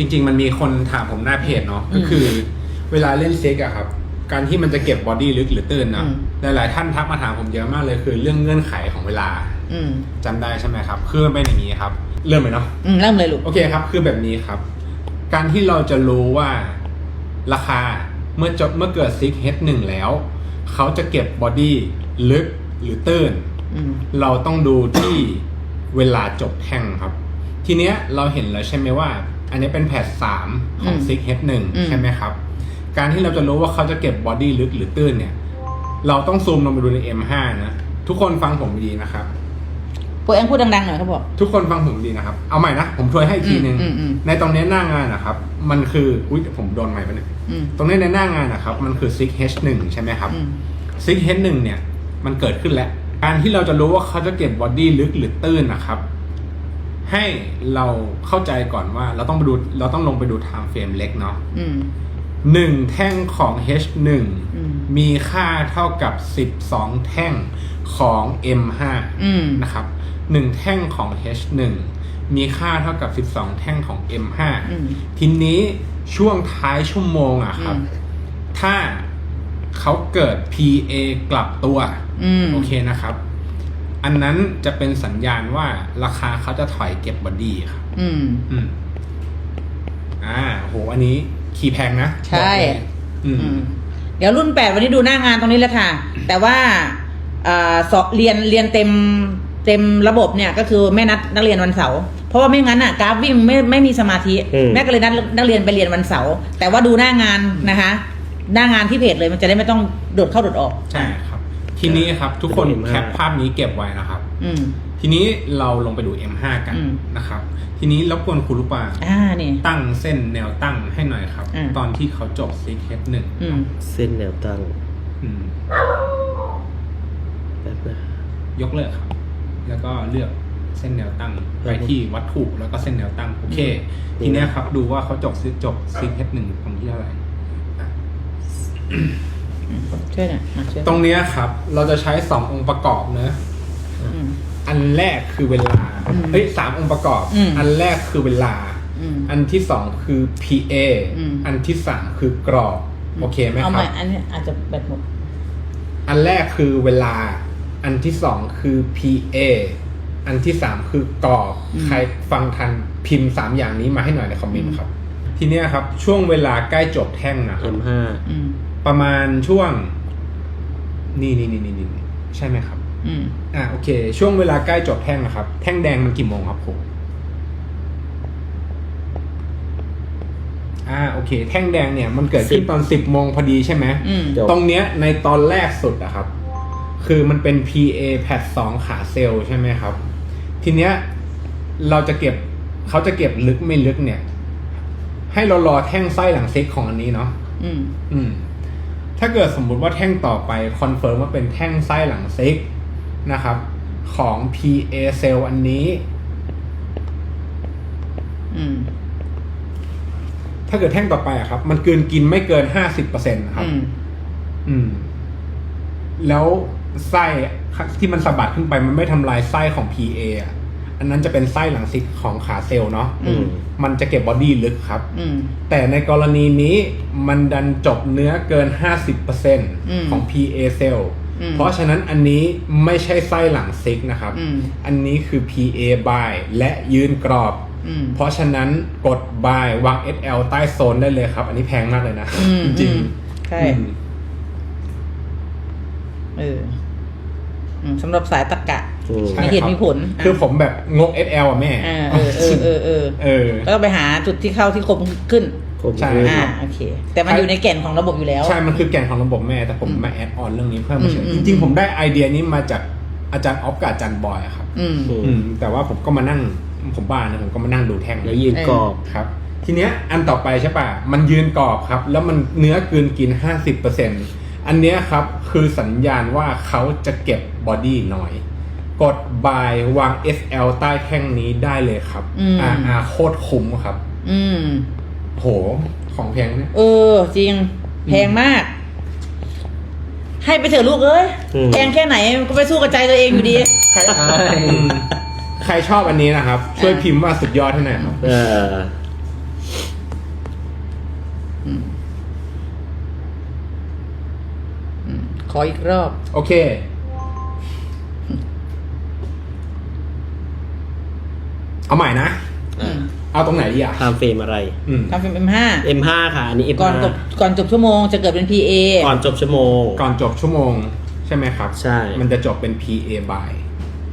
จริง ๆ มันมีคนถามผมหน้าเพจเนาะก็คือ เวลาเล่นเซ็กอะครับ การที่มันจะเก็บบอดี้ลึกหรือตื้นเนาะอืมหลายๆท่านทักมาถามผมเยอะมากเลยคือเรื่องเงื่อนไขของเวลาอืมจำได้ใช่ไหมครับคือมันเป็นอย่างนี้ครับ เริ่มเลยเนาะอืมเริ่มเลยลูกโอเคครับ คือแบบนี้ครับ การที่เราจะรู้ว่าราคาเมื่อจบเมื่อเกิดซิกเฮดหนึ่งแล้ว เขาจะเก็บบอดี้ลึกหรือตื้นอืมเราต้องดูที่เวลาจบแท่งครับ ทีเนี้ยเราเห็นแล้วใช่ไหมว่า อันนี้เป็นแพทสามของอืมซิกเฮดหนึ่งอืมใช่ไหมครับ การที่เราจะรู้ว่าเขาจะเก็บบอดี้ลึกหรือตื้นเนี่ย เราต้องซูมลงไปดูใน M5 นะ ทุกคนฟังผมดีนะครับโปรแองพูดดังๆหน่อยเขาบอกทุกคนฟังผมดีนะครับ เอาใหม่นะ ผมทวนให้อีกทีนึงอืมอืมอืมในตรงเนี้ยหน้างานนะครับ มันคือ อุ้ยผมโดนใหม่ปะเนี่ยอืมตรงเนี้ยในหน้างานนะครับ มันคือ Six H1 ใช่ไหมครับอืม Six H1 เนี่ย มันเกิดขึ้นแล้ว การที่เราจะรู้ว่าเขาจะเก็บบอดี้ลึกหรือตื้นนะครับ ให้เราเข้าใจก่อนว่าเราต้องไปดูเราต้องลงไปดู time frame เล็กเนาะอืมหนึ่งแท่งของ H1 อืมมีค่าเท่ากับ 12 แท่งของ M5 อืมนะครับหนึ่งแท่งของ H1 มีค่าเท่ากับ 12 แท่งของ M5 อืมทีนี้ช่วงท้ายชั่วโมงอะครับอืมถ้าเขาเกิด PA กลับตัวอืมโอเคนะครับ อันนั้นจะเป็นสัญญาณว่าราคาเขาจะถอยเก็บบอดี้ครับอืม อืม อ่า โห อันนี้คีย์แพงนะใช่ บอกเลยอืมอืมเดี๋ยวรุ่นแปดวันนี้ดูหน้างานตรงนี้แล้วค่ะ แต่ว่าอ่าสอบเรียนเรียนเต็มเต็มระบบเนี่ยก็คือแม่นัดนักเรียนวันเสาร์เพราะว่าไม่งั้นอะกราฟวิ่งไม่ไม่มีสมาธิอืม แม่ก็เลยนัดนักเรียนไปเรียนวันเสาร์แต่ว่าดูหน้างานนะคะ หน้างานที่เพจเลยมันจะได้ไม่ต้องโดดเข้าโดดออก ใช่ครับ ทีนี้ครับทุกคนเป็น M5 แคปภาพนี้เก็บไว้นะครับ อืม ทีนี้เราลงไปดู M5 กันอืมนะครับ ทีนี้รบกวนคุณลูกปาอ่านี่ ตั้งเส้นแนวตั้งให้หน่อยครับอืมตอนที่เขาจบซิกเฮดหนึ่งอืม เส้นแนวตั้งอืมแป๊บนะ ยกเลิกครับ แล้วก็เลือกเส้นแนวตั้งไปที่วัตถุแล้วก็เส้นแนวตั้งโอเคทีเนี้ยครับ ดูว่าเขาจบซิจบซิกเฮดหนึ่งตรงที่เท่าไหร่อะ ช่วยหน่อยอะช่วยตรงเนี้ยครับ เราจะใช้สององค์ประกอบเนอะอืม อันแรกคือเวลา อืมเฮ้ยสามองค์ประกอบ อืม อันแรกคือเวลา อืม อันที่สองคือ PA อืม อันที่สามคือกรอบ โอเคไหมเอาคใหรัม่บ อันนี้อาจจะแบตหมด อันแรกคือเวลา อันที่สองคือ PA อันที่สามคือกรอบ อืม ใครฟังทันพิมพ์สามอย่างนี้มาให้หน่อยในคอมเมนต์ครับ ทีเนี้ยครับ ช่วงเวลาใกล้จบแท่งนะครับ M5 อืม ประมาณช่วง นี่นี่นี่นี่นี่ใช่ไหมครับ อืมอ่าโอเค ช่วงเวลาใกล้จบแท่งนะครับ แท่งแดงมันกี่โมงครับผมอ่าโอเค แท่งแดงเนี่ยมันเกิดขึ้น10ตอนสิบโมงพอดีใช่ไหมอืมจบตรงเนี้ยในตอนแรกสุดอะครับ คือมันเป็น PA แพทสองขาเซลล์ใช่ไหมครับ ทีเนี้ยเราจะเก็บเขาจะเก็บลึกไม่ลึกเนี่ย ให้เรารอแท่งไส้หลังซิกของอันนี้เนาะอืม อืม ถ้าเกิดสมมุติว่าแท่งต่อไปคอนเฟิร์มว่าเป็นแท่งไส้หลังซิกนะครับ ของ PA เซลล์อันนี้อืมถ้าเกิดแท่งต่อไปอะครับ มันเกินกินไม่เกินห้าสิบเปอร์เซ็นต์ครับ อืมอืมแล้วไส้ที่มันสะบัดขึ้นไปมันไม่ทำลายไส้ของ PA อะ อันนั้นจะเป็นไส้หลังซิกของขาเซลล์เนาะอืม มันจะเก็บบอดี้ลึกครับ อืม แต่ในกรณีนี้มันดันจบเนื้อเกิน50%อืมของ PA เซลล์อืม เพราะฉะนั้นอันนี้ไม่ใช่ไส้หลังซิกนะครับ อืม อันนี้คือ PA by และยืนกรอบ อืม เพราะฉะนั้นกด by วาง SL ใต้โซนได้เลยครับ อันนี้แพงมากเลยนะ อืมจริงอืมใช่ อืม เอออืมสำหรับสายตะกะอืมใช่ มีเหตุครับมีผลคือผมแบบงก SL อะแม่เออเออเออเออเออเออแล้วก็ไปหาจุดที่เข้าที่คมขึ้นคมใช่ขึ้นอ่าโอเค แต่มันอยู่ในแก่นของระบบอยู่แล้ว ใช่ มันคือแก่นของระบบแม่ แต่ผมอืมมาแอดออนเรื่องนี้เพิ่มเฉยอืมจริงๆ ผมได้ไอเดียนี้มาจากอาจารย์ออฟกับอาจารย์บอยอะครับ อืม อืมอืมแต่ว่าผมก็มานั่งผมบ้านะผมก็มานั่งดูแท่งแล้วยืนกรอบ ครับ ทีเนี้ยอันต่อไปใช่ป่ะมันยืนกรอบครับ แล้วมันเนื้อกลืนกิน 50%อันเนี้ยครับคือสัญญาณว่าเขาจะเก็บบอดี้น้อย กด buy วาง SL ใต้แท่งนี้ได้เลยครับอืม RR โคตรคุ้มครับ อืม โห ของแพงเนี่ย เออ จริง แพงมาก ให้ไปเถอะลูกเอ้ยอืม แพงแค่ไหนก็ไปสู้กับใจตัวเองอยู่ดี ใครอืมใครชอบอันนี้นะครับ ช่วยพิมพ์ว่าสุดยอดให้หน่อยครับ เอออืมอืมขออีกรอบ โอเค เอาใหม่นะอืมเอาตรงไหนดีอะไทม์เฟรมอะไร อืมทำเป็น M5 M5 ค่ะ อันนี้ M5 ก่อนจบก่อนจบชั่วโมงจะเกิดเป็น PA ก่อนจบชั่วโมง ก่อนจบชั่วโมงใช่ไหมครับ ใช่ มันจะจบเป็น PA by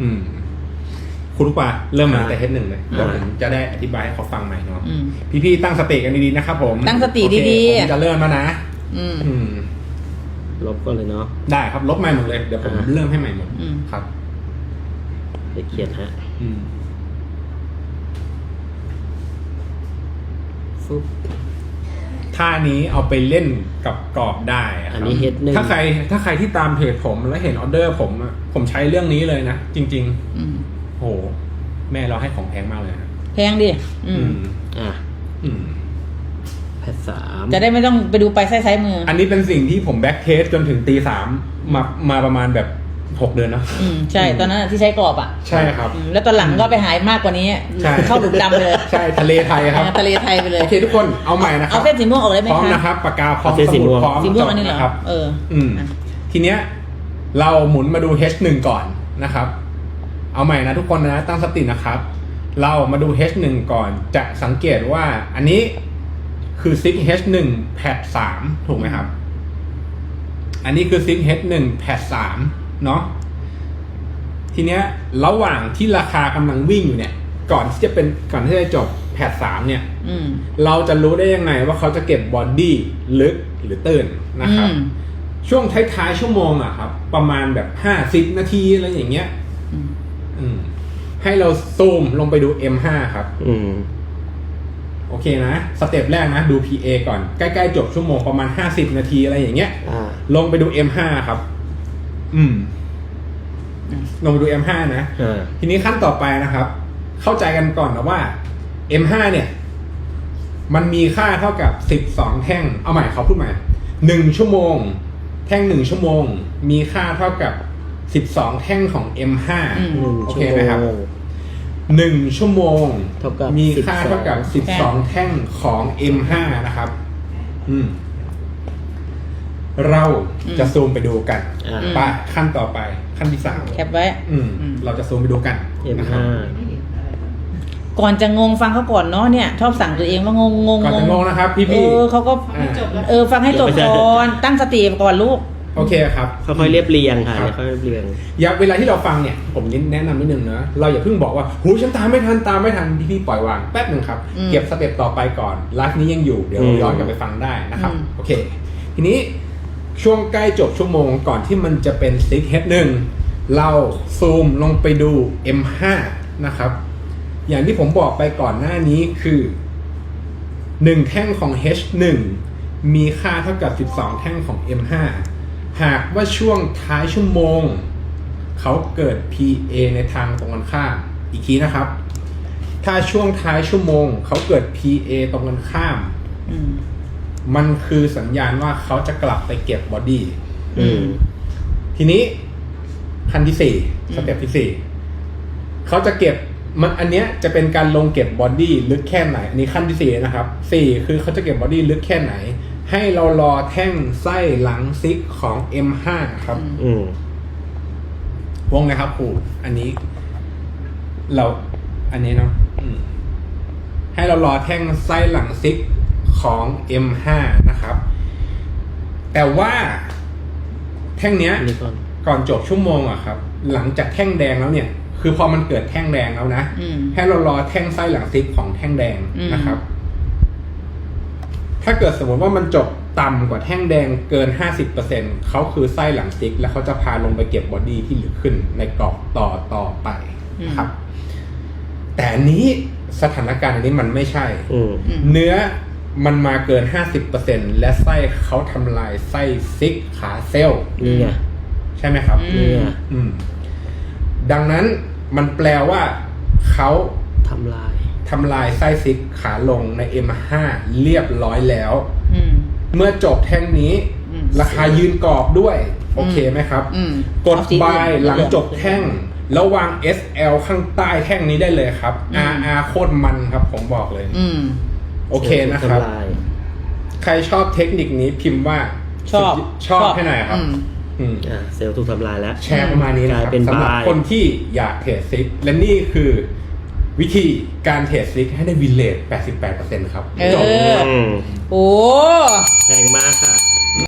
อืม คุณลูกปลาเริ่มมาตั้งแต่เฮดหนึ่งเลยเดี๋ยวผมจะได้อธิบายให้เขาฟังใหม่เนาะอืม พี่ๆตั้งสติกันดีๆนะครับผมตั้งสติโอเคดีๆผมจะเริ่มแล้วนะ อืม อืม ลบก็เลยเนาะ ได้ครับลบใหม่หมดเลย เดี๋ยวผมอ่า เริ่มให้ใหม่หมดอืม ครับ เดี๋ยวเขียนฮะ อืม ฟุ๊บท่านี้เอาไปเล่นกับกรอบได้ะครับอันนี้ head หนึ่ง ถ้าใครถ้าใครที่ตามเพจผมแล้วเห็นออเดอร์ผมอะผมใช้เรื่องนี้เลยนะ จริง อืมๆ โห แม่เราให้ของแพงมากเลยนะแพงดิอืม อะอืม แพทสามจะได้ไม่ต้องไปดูไปไส้ไซส์มืออันนี้เป็นสิ่งที่ผมแบ็กเทสจนถึงตีสามมามาประมาณแบบ หกเดือนเนอะ อืมใช่ตอนนั้นอะที่ใช้กรอบอะใช่ครับ อืมแล้วตอนหลังก็ไปหายมากกว่านี้ ใช่ เข้าหลุมดำเลยใช่ทะเลไทยครับ ทะเลไทยไปเลยโอเคทุกคนเอาใหม่นะครัเอาเส้นสีม่วงออกเลยไหมพร้อมคะนะครับปากกาพร้อมสมุดพร้อมสีม่วงจดอันนี้เหรอนะครับ เอออืม อะทีเนี้ยเราหมุนมาดู H1 ก่อนนะครับ เอาใหม่นะทุกคนนะตั้งสตินะครับ เรามาดู H1 ก่อนจะสังเกตว่าอันนี้คือ Sig H1 แพด3ถูกไหมครับ อันนี้คือ Sig H1 แพด3 เนาะทีเนี้ยระหว่างที่ราคากำลังวิ่งอยู่เนี่ย ก่อนที่จะเป็นก่อนที่จะจบแพด3เนี่ยอืมเราจะรู้ได้ยังไงว่าเขาจะเก็บบอดี้ลึกหรือตื้นนะครับอืมช่วงท้ายๆชั่วโมงอะครับ ประมาณแบบห้าสิบนาทีอะไรอย่างเงี้ยอืมอืมให้เราซูมลงไปดู M5 ครับ อืม โอเคนะ สเต็ปแรกนะ ดู PA ก่อน ใกล้ ๆ จบชั่วโมงประมาณห้าสิบนาทีอะไรอย่างเงี้ยอ่าลงไปดู M5 ครับ อืมลงไปดู M5 นะอ่าทีนี้ขั้นต่อไปนะครับ เข้าใจกันก่อนนะว่า M5 เนี่ย มันมีค่าเท่ากับ12แท่ง เอาใหม่เขาพูดใหม่หนึ่งชั่วโมง แท่งหนึ่งชั่วโมง มีค่าเท่ากับ12แท่งของ M5 อืมหนึ่งโอชั่เควไหมครับโมงหนึ่งชั่วโมงเท่ากับมีค่าเท่ากับ12 12แท่งของ M5 นะครับ อืม เราจะซูมไปดูกันอ่า ไปขั้นต่อไปขั้นที่สามแคปไว้ อืมอืม เราจะซูมไปดูกันนะค M5 รับก่อนจะงงฟังเขาก่อนเนาะเนี่ยชอบสั่งตัวเองว่างงงงก่อนจะงงนะครับ พี่เอพี่ อเขาก็อ่า เออฟังให้จบก่อนตั้งสติก่อนลูก โอเคครับ ค่อยๆเรียบเรียงค่ะครับ ค่อยๆเรียบเรียง อย่าเวลาที่เราฟังเนี่ย ผมแนะนำนิดนึงนะเราอย่าเพิ่งบอกว่าหูฉันตามไม่ทันตามไม่ทันพี่พี่ๆปล่อยวางแป๊บหนึ่งครับ อืมเก็บสเต็ปต่อไปก่อนไลฟ์นี้ยังอยู่เดี๋ยวอืม ย้อนกลับไปฟังได้นะครับ อืม โอเค ทีนี้ ช่วงใกล้จบชั่วโมงก่อนที่มันจะเป็นซิกเฮดหนึ่งเราซูมลงไปดู M5 นะครับ อย่างที่ผมบอกไปก่อนหน้านี้คือหนึ่งแท่งของ H1 มีค่าเท่ากับ 12 แท่งของ M5 หากว่าช่วงท้ายชั่วโมง เขาเกิด PA ในทางตรงกันข้ามอีกทีนะครับ ถ้าช่วงท้ายชั่วโมง เขาเกิด PA ตรงกันข้าม มมันคือสัญญาณว่าเขาจะกลับไปเก็บบอดี้อืมทีนี้ขั้นที่สี่อืมสเต็ปที่สี่เขาจะเก็บมันอันเนี้ยจะเป็นการลงเก็บบอดี้ลึกแค่ไหน อันนี้ขั้นที่สี่นะครับสี่คือเขาจะเก็บบอดี้ลึกแค่ไหน ให้เรารอแท่งไส้หลังซิกของ M5 ครับ อืมวงนะครับครูอันนี้ เรา อันนี้เนาะอืมให้เรารอแท่งไส้หลังซิก ของ M5 นะครับ แต่ว่าแท่งเนี้ยอันนี้ก่อนก่อนจบชั่วโมงอะครับ หลังจากแท่งแดงแล้วเนี่ย คือพอมันเกิดแท่งแดงแล้วนะอืม ให้เรารอแท่งไส้หลังซิกของแท่งแดงอืม นะครับ ถ้าเกิดสมมติว่ามันจบต่ำกว่าแท่งแดงเกิน 50%เขาคือไส้หลังซิก แล้วเขาจะพาลงไปเก็บบอดี้ที่ลึกขึ้นในกรอบต่อต่อไปนะครับ แต่อันนี้สถานการณ์อันนี้มันไม่ใช่ อืม อืม เนื้อ มันมาเกิน 50%และไส้เขาทำลายไส้ซิกขาเซลล์นี่ไงใช่ไหมครับอืนี่ไงอืม ดังนั้นมันแปลว่าเขาทำลาย ทำลายไส้ซิกขาลงใน M5 เรียบร้อยแล้ว อืม เมื่อจบแท่งนี้ อืม ราคายืนกรอบด้วย โอเคไหมครับ อืมกดเอาสีอื่นบายหลังจบแท่ง แล้ววาง SL ข้างใต้แท่งนี้ได้เลยครับ อืม RR โคตรมันครับผมบอกเลย อืม โอเคนะครับทำลายใครชอบเทคนิคนี้พิมพ์ว่าชอบชอบให้หน่อยครับอืมอืมอ่าเซลล์ถูกทำลายแล้ว แชร์ประมาณนี้นะคกรัลาบยเป็นสำหรับ buy คนที่อยากเทรดซิกและนี่คือวิธีการเทรดซิกให้ได้วินเลท88%ครับเออจบอืมโอ้แพงมากค่ะ